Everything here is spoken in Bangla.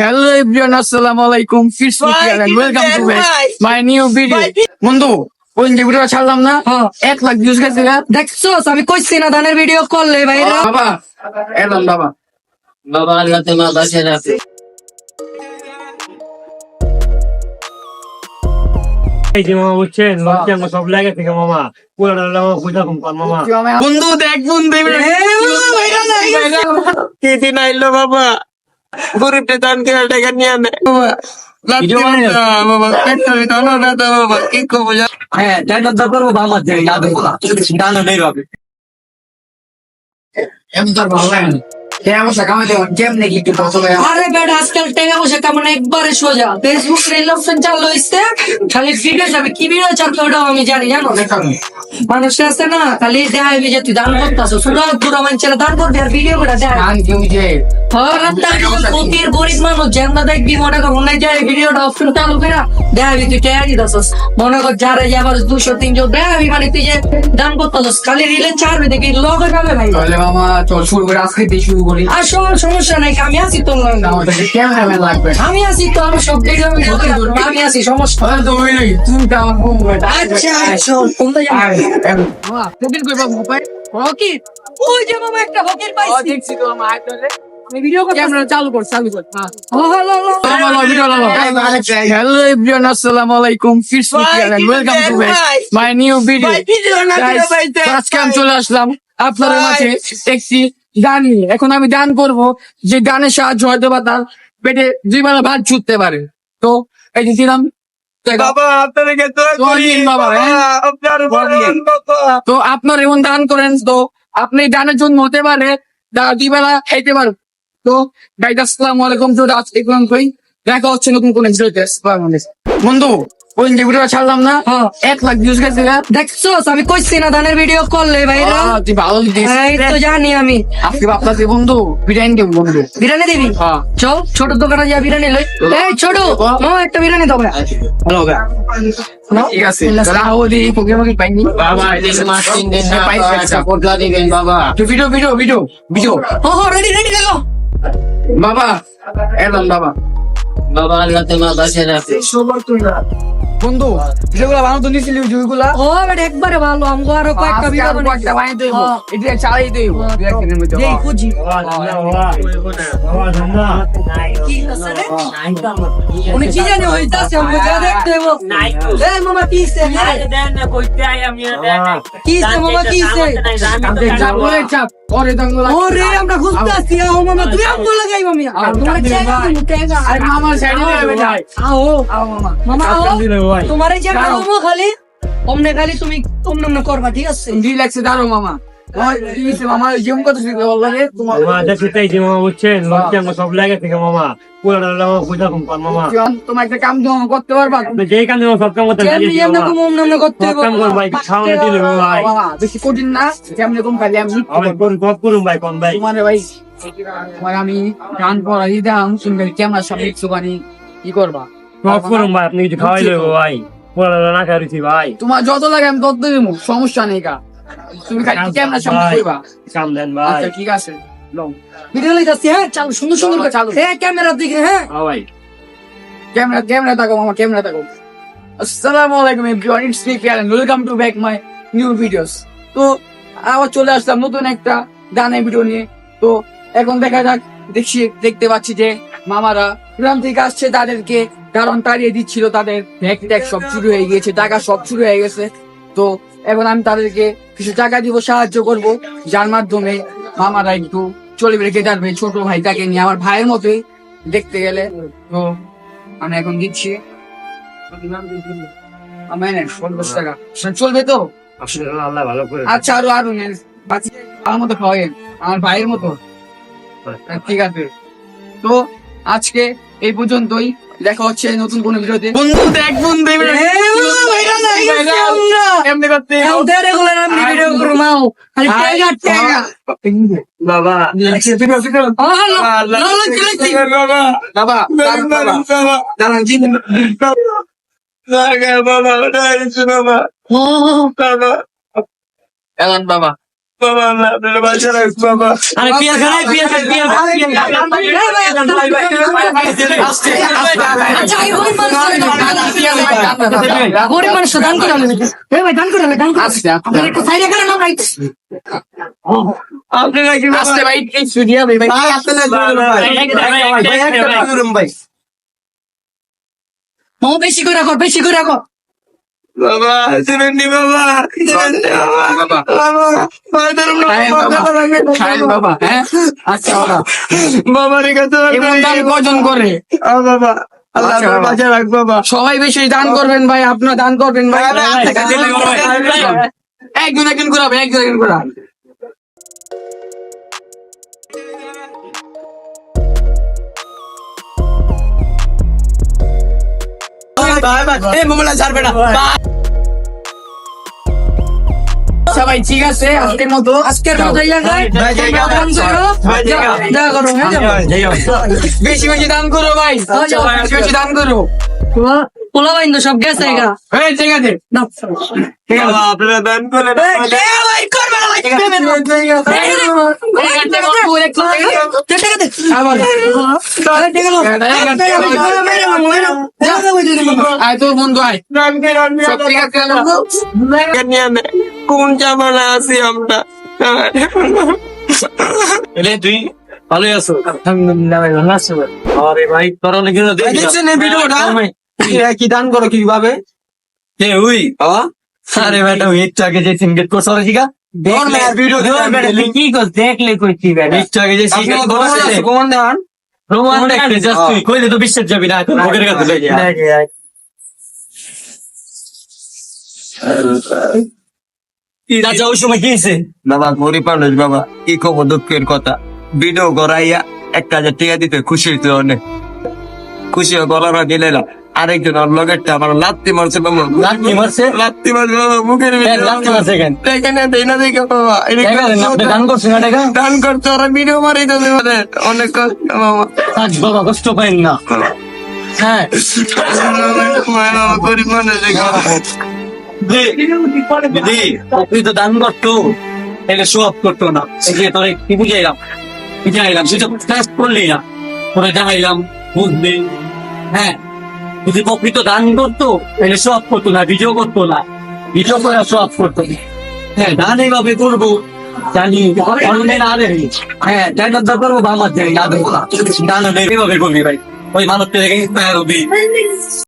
হ্যালো এভরিওয়ান আসসালামু আলাইকুম welcome to my new video বন্ধু ওই যে ভিডিও ছাড়লাম না? হ্যাঁ। এক লাখ ভিউজ গেছে গা। দেখছোস আমি কইছি না ধানের ভিডিও করলে ভাইরা। বাবা। এলাম বাবা। বাবা আল্লাহ তোমার রাখে। বন্ধু দেখ বন্ধু বাবা? গরিবটা দান করে টাকা নিয়ে নেয় বাবা হ্যাঁ টাইম তো করব বাবা যে যাবে দানা নেই হবে এমন তো আর ভালো লাগে না কে আমার সাথে কামাইতে কেমনে কি একটু কষ্ট আরে বেটা আজকাল টাকা পয়সা কেমন একবারে সোজা। ফেসবুক রিল অপশন চালু হইছে খালি ভিডিও যাবে কি ভিডিও চালু ওটাও আমি জানি জানো? মানুষ আছে না খালি দেখাবি যে তুই দান করতেছ। সুতরাং পুরো মানুষেরা দান করবি আর ভিডিও করে দেখ গান কেউ যে প্রতির গরিব মানুষ যেমন দেখবি মনে কর মনে যায় ভিডিওটা অপশন চালু করে দেখাবি তুই টাকা দিতেছস। মনে কর যারা যে আবার দুশো তিনশো দেখাবি মানে তুই যে দান করতেছস। খালি রিলে ছাড়বি দেখি লগে যাবে ভাই। তাহলে মামা চল শুরু করে আজকে দিয়ে শুরু করি আর সমস্যা নাই আমি আছি। লাগবে আমি আছি তো আমি সব। আমি আছি সমস্যা তাহলে তো ওই নাই তুমি তো আমার আচ্ছা শোন ওই যে মামা একটা হকির ও পাইছি দেখছি তো আমার হাত ধরে আমি ভিডিও করতে ক্যামেরা চালু কর চালু কর হ্যাঁ হ্যালো এভরিওয়ান আসসালামু আলাইকুম welcome to my new video আজকে আমি চলে আসলাম আপনাদের মাঝে একটি গান নিয়ে এখন আমি গান করব যে গানের সাহায্য হয়তো বা তার পেটে দুই বেলা ভাত ছুটতে পারে। তো এই যে তো বাবা, হ্যাঁ? আপনার তো। আপনার এমন দান করেন তো আপনি গানের জন্য হতে পারে দুই বেলা খাইতে পারেন। তো গাইড আসসালামু আলাইকুম তো আজ এগুলো কই দেখা হচ্ছে নতুন কোন ভিডিওতে। আসসালামু আলাইকুম। বন্ধু ওই ভিডিও ছাড়লাম না? হ্যাঁ। এক লাখ ভিউজ গেছে গা। দেখছোস? আমি কইছি না ধানের ভিডিও করলে তুই ভালো তো জানি আমি। আজকে বন্ধু বিরিয়ানি দেবো বন্ধু। বিরিয়ানি দিবি? হ্যাঁ। চল ছোট দোকানে যা বিরিয়ানি লই। এই ছোট একটা বিরিয়ানি দাও ভাই। হ্যালো ঠিক আছে। রাহুল দি পোকে পোকে পাইনি? বাবা এই মাস তিন দিন না পাইছে, পাইছে। দিবেন বাবা। ভিডিও ভিডিও ভিডিও ভিডিও ও হো রেডি রেডি দেখো বাবা এলাম বাবা। বাবা আল্লাহ তোমার বাসে রাখে বন্ধু যেগুলো বানাতো নিছিলি ওইগুলা ও বেটা একবারে ভালো আমগো আরও কয়েকটা ভিডিও বানাই একটা বানিয়ে দেবো হ্যাঁ। এটা চালাই দেবো দু মধ্যে এই খুঁজি বাবা ঠান্ডা বাবা বাবা ঠান্ডা কি আছে রে উনি কি জানি হইতাছে আমগো যা দেখতে হইব এই মামা কি হইছে কি হইছে মামা কি হইছে চাপ চাপ পরে দঙ্গল ওরে আমরা খুঁজতে আসছি ও মামা তুই বলে গাই মামি। তোমার জায়গা তুমি জায়গা আরে মামা সাইডে আও আও মামা। মামা আও। তোমার খালি অমনে খালি তুমি অমনে করবা ঠিক আছে? দাঁড়ো মামা। মামা জিম কত শিখতে বলল রে তোমার মামা দেখছি তাই যে মামা বুঝছেন লজ্জা সব লাগে থেকে মামা। পুরো মামা পূজা কম মামা। তোমার একটা কাম করতে পারবা? আপনি যেই কাম দেবো সব কাম করতে রাজি কেমনি আছি এমনে মামা। তুমি অমনে অমনে করতে সব কাম কর ভাই দিলে ভাই। বাবা বেশি কঠিন না কেমনে কম খালি আমি ভাই কোন ভাই। তোমার ভাই তোমার আমি গান পড়াই দাম শুনবে ক্যামেরার সামনে একটুখানি কি করবা? কপ করুন ভাই আপনি কিছু খাওয়াই দেবো ভাই। পুরো না খাওয়াইছি ভাই। তোমার যত লাগে আমি তত দেবো সমস্যা নেই কা তুমি সামনে কইবা কাম ভাই। আচ্ছা ঠিক আছে। লও। ভিডিও লইতাছি হ্যাঁ? চালু সুন্দর সুন্দর করে চালু। হ্যাঁ ক্যামেরার দিকে হ্যাঁ? হ্যাঁ ভাই। ক্যামেরা ক্যামেরা মামা ক্যামেরা তাকো আসসালামু আলাইকুম everyone it's me fear welcome to back my new videos তো আবার চলে আসলাম নতুন একটা গানের ভিডিও নিয়ে। তো এখন দেখা যাক দেখছি দেখতে পাচ্ছি যে মামারা গ্রাম থেকে আসছে তাদেরকে কারণ তাড়িয়ে দিচ্ছিল তাদের ব্যাগ ট্যাগ সব চুরি হয়ে গিয়েছে টাকা সব চুরি হয়ে গেছে। তো এখন আমি তাদেরকে কিছু টাকা দিব সাহায্য করব যার মাধ্যমে মামারা একটু চলে রেখে যাবে ছোট ভাই তাকে নিয়ে আমার ভাইয়ের মতোই দেখতে গেলে। তো আমি এখন দিচ্ছি। টাকা। চলবে তো? আল্লাহ ভালো করে আচ্ছা আরও আরও আমার মতো খাওয়াই আমার ভাইয়ের মতো। হ্যাঁ, ঠিক আছে। তো আজকে এই পর্যন্তই। দেখা হচ্ছে নতুন কোন ভিডিওতে বন্ধু দেখ বন্ধু এমনি করতে রেগুলার আমি ভিডিও করো টাকা বাবা বাবা বাবা বাবা বাবা আচ্ছা, গরিব মানুষ- দান করে ভাই, দান করে করে। আপনারা কি আস্তে ভাই এই ভাই ভাই আপনারা ভাই বেশি করে রাখো বেশি করে রাখো বাবা বাবা হ্যাঁ? আচ্ছা দান কজন করে? আচ্ছা, সবাই বেশি দান করবেন ভাই আপনার দান করবেন ভাই। ভাই, ভাই, ভাই। একজন একজন করে হবে, একজন একজন করে হবে। ভাই ভাই এই মোবাইলটা ছাড়বে না। আচ্ছা ঠিক আছে? আজকের মতো আজকের মতো হ্যাঁ বেশি বেশি দান করো ভাই। আচ্ছা, বেশি বেশি দান করো। পোলা- সব গেছে গা হ্যাঁ ঠিক আছে নাও। বাবা আপনারা দান করেন এ, এ ভাই, করবে না ভাই, করবে না। দে, টাকা দে। আবার আরে, টাকা নাও। যা, যা, ওই দিকে নাও। আয় তোর বন্ধু আয় দান করেন সব ঠিক আছে বন্ধু? নিয়ে নে কোন জামানা আছি আমরা এলে তুই ভালোই আছো আলহামদুলিল্লাহ ভাই ভালো আছো আরে ভাই তোর দেখি দেখছেন ভিডিওটা কি দান করো কীভাবে? কে উই। আরে বেটা ওই একটু আগে যে সিঙ্গেট আর একটু আগে যে করছে। বিশ্বাস যাবি না ওই সময় কি বাবা গরিব মানুষ বাবা। কি কব দুঃখের কথা? ভিডিও করাইয়া এক হাজার টাকা দিতে খুশি হইতে অনেক খুশি হয়ে গলাটা দিলে না। আরেকজন আর লগেরটা আমার লাত্তি মারছে বাবা। লাত্তি মারছে? লাত্তি মারছে বাবা মুখের হ্যাঁ, ভিতরে লাত্তি মারছে কেন? দেখেন না দেই না দেখে বাবা। এটা দান করছেন না টাকা দান করতে ওরা ভিডিও মারি তো অনেক কষ্ট বাবা। আজ বাবা কষ্ট পাইন না। হ্যাঁ। গরিব মানুষ দিদি তুই তো দান করতো। এটা শো অফ করতো না। এই যে তোরে কি বুঝাইলাম? বুঝাইলাম তো ক্লাস করলি না। তোরে দেখাইলাম বুঝলি? হ্যাঁ। যদি প্রকৃত দান করতো, তাহলে সব করতো না ভিডিও করতো না। ভিডিও করে সব করতো। হ্যাঁ দান এইভাবে করব, জানি অনলাইন আরে হ্যাঁ টাইটার দরকার করব আমার করবি ভাই। ওই মানুষটা দেখে